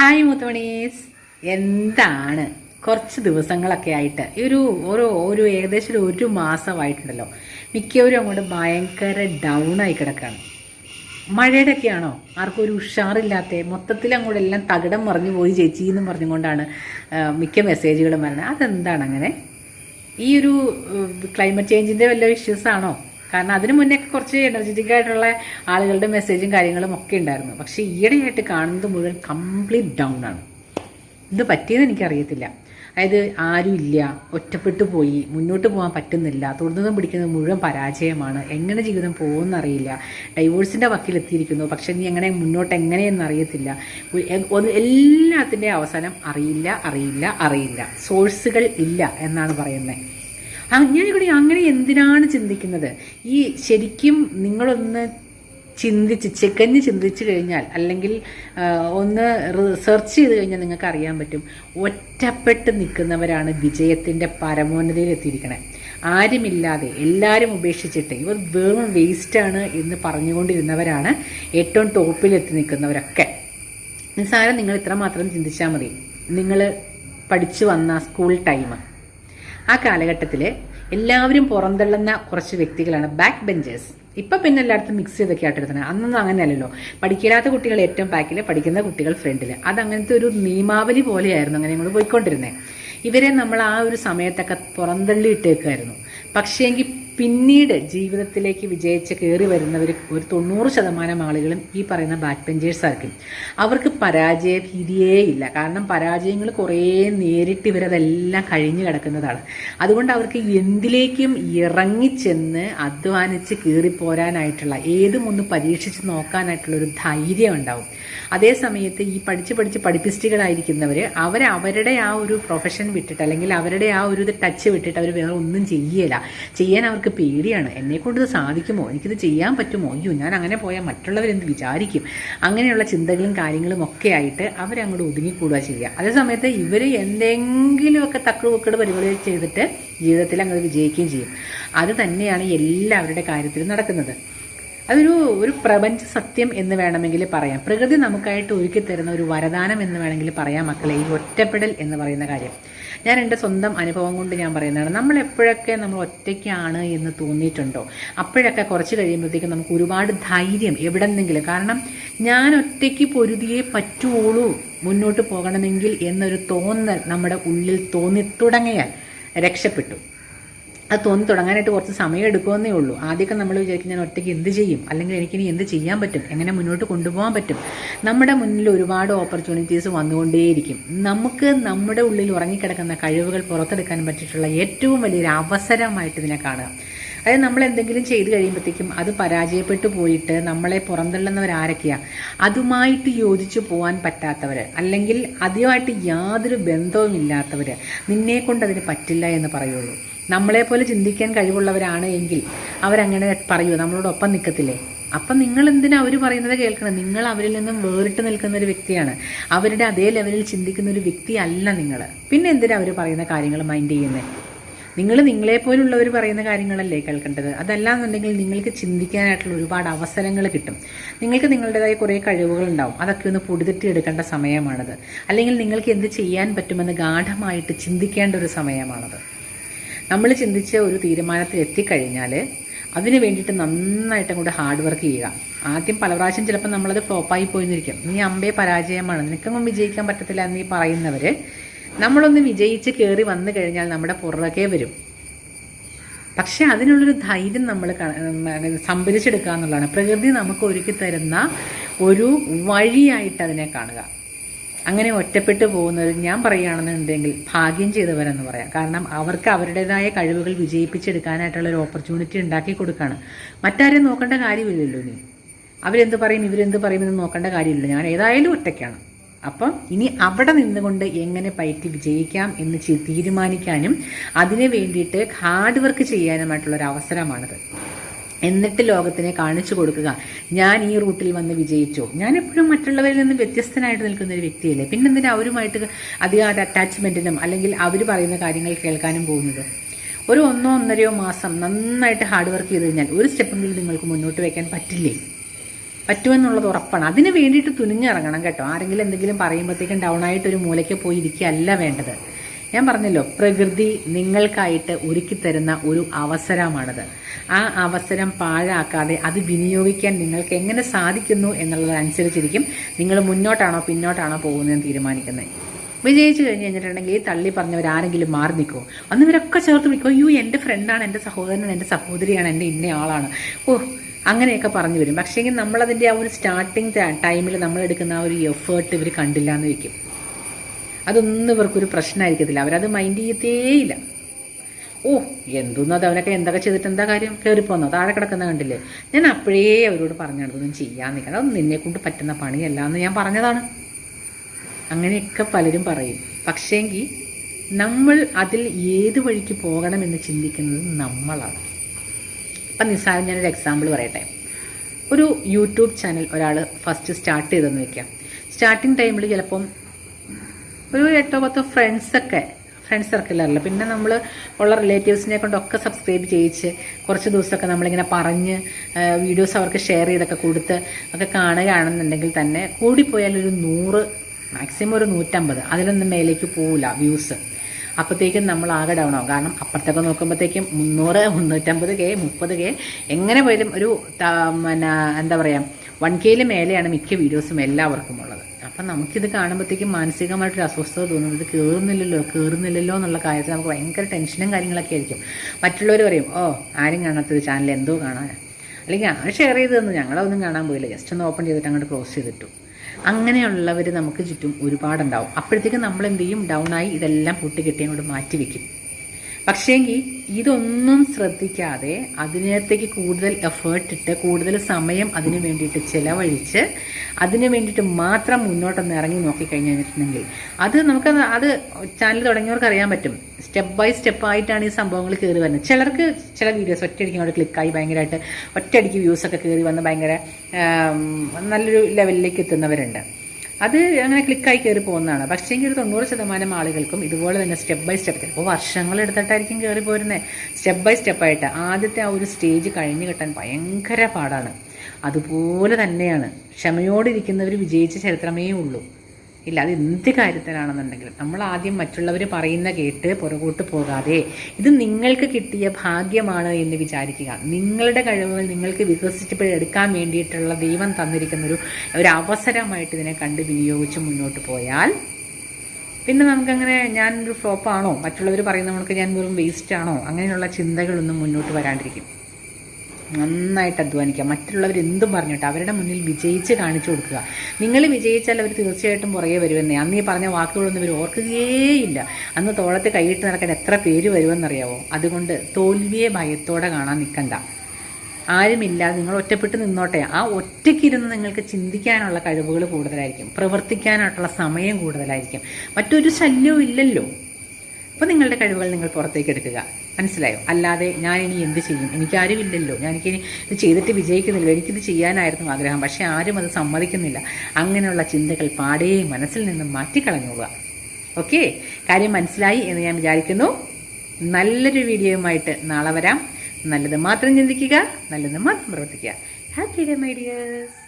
Hi മുത്തമണീസ് എന്താണ്? കുറച്ച് ദിവസങ്ങളൊക്കെ ആയിട്ട്. ഈ ഒരു ഒരു ഒരു ഏകദേശം ഒരു മാസമായിട്ടുണ്ടല്ലോ. മിക്കവരും അങ്ങോട്ട് ഭയങ്കര ഡൗൺ ആയി കിടക്കുകയാണ് മഴയുടെ ഒക്കെയാണോ ആർക്കും ഒരു ഉഷാറില്ലാത്ത മൊത്തത്തിൽ അങ്ങോട്ട് എല്ലാം തകിടം മറിഞ്ഞു പോയി ചേച്ചി എന്ന് പറഞ്ഞുകൊണ്ടാണ് മിക്ക മെസ്സേജുകളും വരണത്. അതെന്താണ് അങ്ങനെ? ഈ ഒരു ക്ലൈമറ്റ് ചേഞ്ചിന്റെ വല്ല ഇഷ്യൂസ് ആണോ? കാരണം അതിനു മുന്നേ കുറച്ച് എനർജറ്റിക് ആയിട്ടുള്ള ആളുകളുടെ മെസ്സേജും കാര്യങ്ങളും ഒക്കെ ഉണ്ടായിരുന്നു. പക്ഷേ ഈയിടെയായിട്ട് കാണുന്നത് മുഴുവൻ കംപ്ലീറ്റ് ഡൗൺ ആണ്. ഇത് പറ്റിയെന്ന് എനിക്കറിയത്തില്ല. അതായത് ആരും ഇല്ല ഒറ്റപ്പെട്ടു പോയി മുന്നോട്ട് പോകാൻ പറ്റുന്നില്ല തുടർന്നും പിടിക്കുന്നത് മുഴുവൻ പരാജയമാണ് എങ്ങനെ ജീവിതം പോകുമെന്നറിയില്ല ഡൈവോഴ്സിന്റെ വക്കിലെത്തിയിരിക്കുന്നു പക്ഷെ നീ എങ്ങനെ മുന്നോട്ട് എങ്ങനെയെന്ന് അറിയത്തില്ല. എല്ലാത്തിന്റെയും അവസാനം അറിയില്ല അറിയില്ല അറിയില്ല. സോഴ്സുകൾ ഇല്ല എന്നാണ് പറയുന്നത്. അങ്ങനെ കൂടി അങ്ങനെ എന്തിനാണ് ചിന്തിക്കുന്നത്? ഈ ശരിക്കും നിങ്ങളൊന്ന് ചിന്തിച്ച് ചെക്കഞ്ഞ് ചിന്തിച്ചു കഴിഞ്ഞാൽ അല്ലെങ്കിൽ ഒന്ന് റിസർച്ച് ചെയ്ത് കഴിഞ്ഞാൽ നിങ്ങൾക്ക് അറിയാൻ പറ്റും. ഒറ്റപ്പെട്ട് നിൽക്കുന്നവരാണ് വിജയത്തിന്റെ പരമോന്നതയിൽ എത്തിയിരിക്കണേ ആരുമില്ലാതെ എല്ലാവരും ഉപേക്ഷിച്ചിട്ട് ഇവർ വെറും വേസ്റ്റാണ് എന്ന് പറഞ്ഞുകൊണ്ടിരുന്നവരാണ് ഏറ്റവും ടോപ്പിലെത്തി നിൽക്കുന്നവരൊക്കെ. നിസ്സാരം നിങ്ങൾ ഇത്ര മാത്രം ചിന്തിച്ചാൽ മതി. നിങ്ങൾ പഠിച്ചു വന്ന സ്കൂൾ ടൈം ആ കാലഘട്ടത്തിൽ എല്ലാവരും പുറന്തള്ളുന്ന കുറച്ച് വ്യക്തികളാണ് ബാക്ക് ബെഞ്ചേഴ്സ് ഇപ്പം പിന്നെ എല്ലായിടത്തും മിക്സ് ചെയ്തൊക്കെ ആയിട്ട് അന്നൊന്നും അങ്ങനെയല്ലല്ലോ. പഠിക്കാത്ത കുട്ടികൾ ഏറ്റവും ബാക്കിൽ പഠിക്കുന്ന കുട്ടികൾ ഫ്രണ്ടിൽ അത് അങ്ങനത്തെ ഒരു നിയമാവലി പോലെയായിരുന്നു അങ്ങനെ ഞങ്ങൾ പോയിക്കൊണ്ടിരുന്നത് ഇവരെ നമ്മൾ ആ ഒരു സമയത്തൊക്കെ പുറന്തള്ളിയിട്ടേക്കായിരുന്നു പക്ഷേങ്കിൽ പിന്നീട് ജീവിതത്തിലേക്ക് വിജയിച്ച് കയറി വരുന്നവർ ഒരു തൊണ്ണൂറ് ശതമാനം ആളുകളും ഈ പറയുന്ന ബാക്ക് ബെഞ്ചേഴ്സ് ആയിരിക്കും. അവർക്ക് പരാജയ ഭീതിയേ ഇല്ല. കാരണം പരാജയങ്ങൾ കുറേ നേരിട്ട് ഇവരതെല്ലാം കഴിഞ്ഞു കിടക്കുന്നതാണ്. അതുകൊണ്ട് അവർക്ക് എന്തിലേക്കും ഇറങ്ങിച്ചെന്ന് അധ്വാനിച്ച് കയറിപ്പോരാനായിട്ടുള്ള ഏതും ഒന്ന് പരീക്ഷിച്ച് നോക്കാനായിട്ടുള്ള ഒരു ധൈര്യം ഉണ്ടാവും. അതേ സമയത്ത് ഈ പഠിച്ച് പഠിച്ച് പഠിപ്പിസ്റ്റുകളായിരിക്കുന്നവർ അവർ അവരുടെ ആ ഒരു പ്രൊഫഷൻ വിട്ടിട്ട് അല്ലെങ്കിൽ അവരുടെ ആ ഒരു ടച്ച് വിട്ടിട്ട് അവർ വേറെ ഒന്നും ചെയ്യല. ചെയ്യാൻ അവർക്ക് പേടിയാണ്. എന്നെ കൊണ്ട് ഇത് സാധിക്കുമോ? എനിക്കിത് ചെയ്യാൻ പറ്റുമോ? അയ്യോ ഞാൻ അങ്ങനെ പോയാൽ മറ്റുള്ളവരെന്ത് വിചാരിക്കും? അങ്ങനെയുള്ള ചിന്തകളും കാര്യങ്ങളും ഒക്കെ ആയിട്ട് അവരങ്ങോട്ട് ഒതുങ്ങിക്കൂടുക ചെയ്യുക. അതേ സമയത്ത് ഇവർ എന്തെങ്കിലുമൊക്കെ തക്കുവക്കട് പരിപാടി ചെയ്തിട്ട് ജീവിതത്തിൽ അങ്ങോട്ട് വിജയിക്കുകയും ചെയ്യും. അത് തന്നെയാണ് എല്ലാവരുടെ കാര്യത്തിലും നടക്കുന്നത്. അതൊരു ഒരു പ്രപഞ്ച സത്യം എന്ന് വേണമെങ്കിൽ പറയാം. പ്രകൃതി നമുക്കായിട്ട് ഒരുക്കി തരുന്ന ഒരു വരദാനം എന്ന് വേണമെങ്കിൽ പറയാം മക്കളെ ഈ ഒറ്റപ്പെടൽ എന്ന് പറയുന്ന കാര്യം. ഞാൻ എന്റെ സ്വന്തം അനുഭവം കൊണ്ട് ഞാൻ പറയുന്നതാണ്. നമ്മൾ എപ്പോഴൊക്കെ നമ്മൾ ഒറ്റയ്ക്കാണ് എന്ന് തോന്നിയിട്ടുണ്ടോ? അപ്പോഴൊക്കെ കുറച്ച് കഴിയുമ്പോഴത്തേക്കും നമുക്ക് ഒരുപാട് ധൈര്യം എവിടെ നിന്നെങ്കിലും കാരണം ഞാൻ ഒറ്റയ്ക്ക് പൊരുതിയേ പറ്റുള്ളൂ മുന്നോട്ട് പോകണമെങ്കിൽ എന്നൊരു തോന്നൽ നമ്മുടെ ഉള്ളിൽ തോന്നി തോന്നിത്തുടങ്ങിയാൽ രക്ഷപ്പെട്ടു. അത് തോന്നി തുടങ്ങാനായിട്ട് കുറച്ച് സമയം എടുക്കുമെന്നേ ഉള്ളൂ. ആദ്യമൊക്കെ നമ്മൾ വിചാരിക്കും ഞാൻ ഒറ്റയ്ക്ക് എന്ത് ചെയ്യും? അല്ലെങ്കിൽ എനിക്കിനി എന്ത് ചെയ്യാൻ പറ്റും? എങ്ങനെ മുന്നോട്ട് കൊണ്ടുപോകാൻ പറ്റും? നമ്മുടെ മുന്നിൽ ഒരുപാട് ഓപ്പർച്യൂണിറ്റീസ് വന്നുകൊണ്ടേയിരിക്കും. നമുക്ക് നമ്മുടെ ഉള്ളിൽ ഉറങ്ങിക്കിടക്കുന്ന കഴിവുകൾ പുറത്തെടുക്കാൻ പറ്റിയിട്ടുള്ള ഏറ്റവും വലിയൊരു അവസരമായിട്ട് ഇതിനെ കാണുക. അതായത് നമ്മൾ എന്തെങ്കിലും ചെയ്ത് കഴിയുമ്പോഴത്തേക്കും അത് പരാജയപ്പെട്ടു പോയിട്ട് നമ്മളെ പുറന്തള്ളുന്നവർ ആരൊക്കെയാണ് അതുമായിട്ട് യോജിച്ചു പോകാൻ പറ്റാത്തവർ അല്ലെങ്കിൽ അതുമായിട്ട് യാതൊരു ബന്ധവുമില്ലാത്തവർ നിന്നെ കൊണ്ട് അതിന് പറ്റില്ല എന്ന് പറയുള്ളൂ. നമ്മളെപ്പോലെ ചിന്തിക്കാൻ കഴിവുള്ളവരാണ് എങ്കിൽ അവരങ്ങനെ പറയൂ നമ്മളോടൊപ്പം നിൽക്കത്തില്ലേ? അപ്പം നിങ്ങൾ എന്തിനാ അവർ പറയുന്നത് കേൾക്കണം? നിങ്ങൾ അവരിൽ നിന്നും വേറിട്ട് നിൽക്കുന്ന ഒരു വ്യക്തിയാണ്. അവരുടെ അതേ ലെവലിൽ ചിന്തിക്കുന്ന ഒരു വ്യക്തി അല്ല നിങ്ങൾ പിന്നെ എന്തിനാ അവർ പറയുന്ന കാര്യങ്ങൾ മൈൻഡ് ചെയ്യുന്നത് നിങ്ങൾ നിങ്ങളെപ്പോലുള്ളവർ പറയുന്ന കാര്യങ്ങളല്ലേ കേൾക്കേണ്ടത്? അതല്ലാന്നുണ്ടെങ്കിൽ നിങ്ങൾക്ക് ചിന്തിക്കാനായിട്ടുള്ള ഒരുപാട് അവസരങ്ങൾ കിട്ടും. നിങ്ങൾക്ക് നിങ്ങളുടേതായ കുറേ കഴിവുകൾ ഉണ്ടാവും അതൊക്കെ ഒന്ന് പൊടിതെറ്റി എടുക്കേണ്ട സമയമാണത്. അല്ലെങ്കിൽ നിങ്ങൾക്ക് എന്ത് ചെയ്യാൻ പറ്റുമെന്ന് ഗാഠമായിട്ട് ചിന്തിക്കേണ്ട ഒരു സമയമാണത്. നമ്മൾ ചിന്തിച്ച ഒരു തീരുമാനത്തിൽ എത്തിക്കഴിഞ്ഞാൽ അതിന് വേണ്ടിയിട്ട് നന്നായിട്ട് അങ്ങോട്ട് ഹാർഡ് വർക്ക് ചെയ്യുക. ആദ്യം പല പ്രാവശ്യം ചിലപ്പോൾ നമ്മളത് ഫ്ലോപ്പായി പോയിന്നിരിക്കും. നീ അമ്പേ പരാജയമാണ്. നിനക്കൊന്നും വിജയിക്കാൻ പറ്റത്തില്ല എന്നീ പറയുന്നവർ നമ്മളൊന്ന് വിജയിച്ച് കയറി വന്നു കഴിഞ്ഞാൽ നമ്മുടെ പുറകെ വരും. പക്ഷെ അതിനുള്ളൊരു ധൈര്യം നമ്മൾ സംഭരിച്ചെടുക്കുക എന്നുള്ളതാണ്. പ്രകൃതി നമുക്ക് ഒരുക്കി തരുന്ന ഒരു വഴിയായിട്ട് അതിനെ കാണുക. അങ്ങനെ ഒറ്റപ്പെട്ടു പോകുന്നത് ഞാൻ പറയുകയാണെന്നുണ്ടെങ്കിൽ ഭാഗ്യം ചെയ്തവരെന്ന് പറയാം. കാരണം അവർക്ക് അവരുടേതായ കഴിവുകൾ വിജയിപ്പിച്ചെടുക്കാനായിട്ടുള്ള ഒരു ഓപ്പർച്യൂണിറ്റി ഉണ്ടാക്കി കൊടുക്കുകയാണ് മറ്റാരെയും നോക്കേണ്ട കാര്യമില്ലല്ലോ നീ അവരെന്ത് പറയും ഇവരെന്ത് പറയുമെന്ന് നോക്കേണ്ട കാര്യമില്ല ഞാൻ ഏതായാലും ഒറ്റയ്ക്കാണ്. അപ്പം ഇനി അവിടെ നിന്നുകൊണ്ട് എങ്ങനെ പയറ്റി വിജയിക്കാം എന്ന് തീരുമാനിക്കാനും അതിനു വേണ്ടിയിട്ട് ഹാർഡ് വർക്ക് ചെയ്യാനുമായിട്ടുള്ള ഒരു അവസരമാണിത്. എന്നിട്ട് ലോകത്തിനെ കാണിച്ചു കൊടുക്കുക. ഞാൻ ഈ റൂട്ടിൽ വന്ന് വിജയിച്ചു. ഞാൻ എപ്പോഴും മറ്റുള്ളവരിൽ നിന്ന് വ്യത്യസ്തനായിട്ട് നിൽക്കുന്ന ഒരു വ്യക്തിയല്ലേ. പിന്നെന്തിനാ അവരുമായിട്ട് അധികം അറ്റാച്ച്മെന്റിനും അല്ലെങ്കിൽ അവർ പറയുന്ന കാര്യങ്ങൾ കേൾക്കാനും പോകുന്നത്? ഒരു ഒന്നോ ഒന്നരയോ മാസം നന്നായിട്ട് ഹാർഡ് വർക്ക് ചെയ്ത് കഴിഞ്ഞാൽ ഒരു സ്റ്റെപ്പെങ്കിലും നിങ്ങൾക്ക് മുന്നോട്ട് വയ്ക്കാൻ പറ്റില്ലേ? പറ്റുമെന്നുള്ളത് ഉറപ്പാണ്. അതിന് വേണ്ടിയിട്ട് തുനിഞ്ഞിറങ്ങണം കേട്ടോ. ആരെങ്കിലും എന്തെങ്കിലും പറയുമ്പോഴത്തേക്കും ഡൗൺ ആയിട്ട് ഒരു മൂലയ്ക്ക് പോയി ഇരിക്കുകയല്ല വേണ്ടത്. ഞാൻ പറഞ്ഞല്ലോ പ്രകൃതി നിങ്ങൾക്കായിട്ട് ഒരുക്കി തരുന്ന ഒരു അവസരമാണത്. ആ അവസരം പാഴാക്കാതെ അത് വിനിയോഗിക്കാൻ നിങ്ങൾക്ക് എങ്ങനെ സാധിക്കുന്നു എന്നുള്ളതനുസരിച്ചിരിക്കും നിങ്ങൾ മുന്നോട്ടാണോ പിന്നോട്ടാണോ പോകുന്നതെന്ന് തീരുമാനിക്കുന്നത്. വിജയിച്ചു കഴിഞ്ഞ് കഴിഞ്ഞിട്ടുണ്ടെങ്കിൽ ഈ തള്ളി പറഞ്ഞവർ ആരെങ്കിലും മാറി നിൽക്കുമോ അന്ന് ഇവരൊക്കെ ചേർത്ത് വിളിക്കും അയ്യോ എന്റെ ഫ്രണ്ടാണ് എന്റെ സഹോദരനാണ് എന്റെ സഹോദരിയാണ് എന്റെ ഇന്ന ആളാണ്. ഓ അങ്ങനെയൊക്കെ പറഞ്ഞു വരും. പക്ഷേങ്കിൽ നമ്മളതിന്റെ ആ ഒരു സ്റ്റാർട്ടിങ് ടൈമിൽ നമ്മളെടുക്കുന്ന ആ ഒരു എഫേർട്ട് ഇവർ കണ്ടില്ല എന്ന് വെക്കും അതൊന്നും ഇവർക്കൊരു പ്രശ്നമായിരിക്കത്തില്ല. അവരത് മൈൻഡ് ചെയ്യത്തേയില്ല. ഓ എന്തോന്നും അത്? അവനൊക്കെ എന്തൊക്കെ ചെയ്തിട്ട് എന്താ കാര്യം? കയറിപ്പോന്നോ താഴെ കിടക്കുന്ന കണ്ടില്ലേ? ഞാൻ അപ്പോഴേ അവരോട് പറഞ്ഞു അതൊന്നും ചെയ്യാൻ നിൽക്കണം അതൊന്നും നിന്നെ കൊണ്ട് പറ്റുന്ന പണിയല്ല എന്ന് ഞാൻ പറഞ്ഞതാണ്. അങ്ങനെയൊക്കെ പലരും പറയും. പക്ഷേങ്കിൽ നമ്മൾ അതിൽ ഏത് വഴിക്ക് പോകണമെന്ന് ചിന്തിക്കുന്നത് നമ്മളാണ്. അപ്പം നിസ്സാരം ഞാനൊരു എക്സാമ്പിൾ പറയട്ടെ. ഒരു യൂട്യൂബ് ചാനൽ ഒരാൾ ഫസ്റ്റ് സ്റ്റാർട്ട് ചെയ്തെന്ന് വയ്ക്കാം സ്റ്റാർട്ടിങ് ടൈമിൽ ചിലപ്പം ഒരു എട്ടോ പത്തോ ഫ്രണ്ട്സൊക്കെ ഫ്രണ്ട്സ് സർക്കിളല്ല പിന്നെ നമ്മൾ ഉള്ള റിലേറ്റീവ്സിനെ കൊണ്ടൊക്കെ സബ്സ്ക്രൈബ് ചെയ്യിച്ച് കുറച്ച് ദിവസമൊക്കെ നമ്മളിങ്ങനെ പറഞ്ഞ് വീഡിയോസ് അവർക്ക് ഷെയർ ചെയ്തൊക്കെ കൊടുത്ത് ഒക്കെ കാണുകയാണെന്നുണ്ടെങ്കിൽ തന്നെ കൂടിപ്പോയാൽ ഒരു നൂറ് മാക്സിമം ഒരു നൂറ്റമ്പത്. അതിലൊന്നും മേലേക്ക് പോവില്ല വ്യൂസ് അപ്പോഴത്തേക്കും നമ്മൾ ആകെ ഡൗൺ ആവും. കാരണം അപ്പുറത്തൊക്കെ നോക്കുമ്പോഴത്തേക്കും മുന്നൂറ് മുന്നൂറ്റമ്പത് കെ മുപ്പത് കെ എങ്ങനെ പോയാലും ഒരു പിന്നെ എന്താ പറയുക വൺ കെയിൽ മേലെയാണ് മിക്ക വീഡിയോസും എല്ലാവർക്കും ഉള്ളത്. അപ്പം നമുക്കിത് കാണുമ്പോഴത്തേക്കും മാനസികമായിട്ടൊരു അസ്വസ്ഥത തോന്നും. ഇത് കയറുന്നില്ലല്ലോ കയറുന്നില്ലല്ലോ എന്നുള്ള കാര്യത്തിൽ നമുക്ക് ഭയങ്കര ടെൻഷനും കാര്യങ്ങളൊക്കെ ആയിരിക്കും. മറ്റുള്ളവർ പറയും ഓ ആരും കാണാത്തൊരു ചാനൽ എന്തോ കാണാൻ അല്ലെങ്കിൽ ആ ഷെയർ ചെയ്ത് തന്നു ഞങ്ങളതൊന്നും കാണാൻ പോയില്ല. ജസ്റ്റ് ഒന്ന് ഓപ്പൺ ചെയ്തിട്ട് അങ്ങോട്ട് ക്ലോസ് ചെയ്തിട്ടു. അങ്ങനെയുള്ളവർ നമുക്ക് ചുറ്റും ഒരുപാടുണ്ടാവും. അപ്പോഴത്തേക്കും നമ്മൾ എന്ത് ചെയ്യും ആയി ഇതെല്ലാം പൊട്ടിക്കെട്ടി അങ്ങോട്ട് മാറ്റി വെക്കും പക്ഷേങ്കിൽ ഇതൊന്നും ശ്രദ്ധിക്കാതെ അതിനകത്തേക്ക് കൂടുതൽ എഫേർട്ട് ഇട്ട് കൂടുതൽ സമയം അതിനു വേണ്ടിയിട്ട് ചിലവഴിച്ച് അതിനു വേണ്ടിയിട്ട് മാത്രം മുന്നോട്ടൊന്ന് ഇറങ്ങി നോക്കിക്കഴിഞ്ഞിട്ടുണ്ടെങ്കിൽ അത് നമുക്ക് അത് ചാനൽ തുടങ്ങിയവർക്ക് അറിയാൻ പറ്റും. സ്റ്റെപ്പ് ബൈ സ്റ്റെപ്പ് ആയിട്ടാണ് ഈ സംഭവങ്ങൾ കയറി വരുന്നത്. ചിലർക്ക് ചില വീഡിയോസ് ഒറ്റയടിക്ക് അങ്ങോട്ട് ക്ലിക്കായി ഭയങ്കരമായിട്ട് ഒറ്റയടിക്ക് വ്യൂസ് ഒക്കെ കയറി വന്ന് ഭയങ്കര നല്ലൊരു ലെവലിലേക്ക് എത്തുന്നവരുണ്ട്. അത് അങ്ങനെ ക്ലിക്കായി കയറി പോകുന്നതാണ്. പക്ഷേ എങ്കിൽ ഒരു തൊണ്ണൂറ് ശതമാനം ആളുകൾക്കും ഇതുപോലെ തന്നെ സ്റ്റെപ്പ് ബൈ സ്റ്റെപ്പ് ചിലപ്പോൾ വർഷങ്ങൾ എടുത്തിട്ടായിരിക്കും കയറി പോരുന്നത് സ്റ്റെപ്പ് ബൈ സ്റ്റെപ്പായിട്ട് ആദ്യത്തെ ആ ഒരു സ്റ്റേജ് കഴിഞ്ഞ് കിട്ടാൻ ഭയങ്കര പാടാണ്. അതുപോലെ തന്നെയാണ്. ക്ഷമയോടിരിക്കുന്നവർ വിജയിച്ച ചരിത്രമേ ഉള്ളൂ. ഇല്ല അത് എന്ത് കാര്യത്തിലാണെന്നുണ്ടെങ്കിലും നമ്മൾ ആദ്യം മറ്റുള്ളവർ പറയുന്ന കേട്ട് പുറകോട്ട് പോകാതെ ഇത് നിങ്ങൾക്ക് കിട്ടിയ ഭാഗ്യമാണ് എന്ന് വിചാരിക്കുക. നിങ്ങളുടെ കഴിവുകൾ നിങ്ങൾക്ക് വികസിപ്പിച്ചെടുക്കാൻ വേണ്ടിയിട്ടുള്ള ദൈവം തന്നിരിക്കുന്ന ഒരു ഒരു അവസരമായിട്ട് ഇതിനെ കണ്ട് വിനിയോഗിച്ച് മുന്നോട്ട് പോയാൽ പിന്നെ നമുക്കങ്ങനെ ഞാനൊരു ഫ്ലോപ്പാണോ മറ്റുള്ളവർ പറയുന്ന നമുക്ക് ഞാൻ വെറും വേസ്റ്റ് ആണോ? അങ്ങനെയുള്ള ചിന്തകളൊന്നും മുന്നോട്ട് വരാണ്ടിരിക്കും. നന്നായിട്ട് അധ്വാനിക്കുക. മറ്റുള്ളവർ എന്തും പറഞ്ഞിട്ട് അവരുടെ മുന്നിൽ വിജയിച്ച് കാണിച്ചു കൊടുക്കുക. നിങ്ങൾ വിജയിച്ചാൽ അവർ തീർച്ചയായിട്ടും പുറകെ വരുമെന്നേ. അന്ന് ഈ പറഞ്ഞ വാക്കുകളൊന്നും ഇവർ ഓർക്കുകയേയില്ല. അന്ന് തോളത്ത് കൈയിട്ട് നടക്കാൻ എത്ര പേര് വരുമെന്നറിയാവോ? അതുകൊണ്ട് തോൽവിയെ ഭയത്തോടെ കാണാൻ നിൽക്കണ്ട. ആരുമില്ലാതെ നിങ്ങൾ ഒറ്റപ്പെട്ട് നിന്നോട്ടെ. ആ ഒറ്റയ്ക്കിരുന്ന് നിങ്ങൾക്ക് ചിന്തിക്കാനുള്ള കഴിവുകൾ കൂടുതലായിരിക്കും. പ്രവർത്തിക്കാനായിട്ടുള്ള സമയം കൂടുതലായിരിക്കും. മറ്റൊരു ശല്യവും ഇല്ലല്ലോ. അപ്പോൾ നിങ്ങളുടെ കഴിവുകൾ നിങ്ങൾ പുറത്തേക്ക് എടുക്കുക. മനസ്സിലായോ? അല്ലാതെ ഞാൻ ഇനി എന്ത് ചെയ്യും? എനിക്കാരുമില്ലല്ലോ. ഞാൻ എനിക്കിനി ഇത് ചെയ്തിട്ട് വിജയിക്കുന്നില്ല എനിക്കിത് ചെയ്യാനായിരുന്നു ആഗ്രഹം. പക്ഷേ ആരും അത് സമ്മതിക്കുന്നില്ല. അങ്ങനെയുള്ള ചിന്തകൾ പാടേ മനസ്സിൽ നിന്നും മാറ്റിക്കളഞ്ഞോളുക ഓക്കെ? കാര്യം മനസ്സിലായി എന്ന് ഞാൻ വിചാരിക്കുന്നു. നല്ലൊരു വീഡിയോയുമായിട്ട് നാളെ വരാം. നല്ലത് മാത്രം ചിന്തിക്കുക. നല്ലത് മാത്രം പ്രവർത്തിക്കുക. Happy day my dears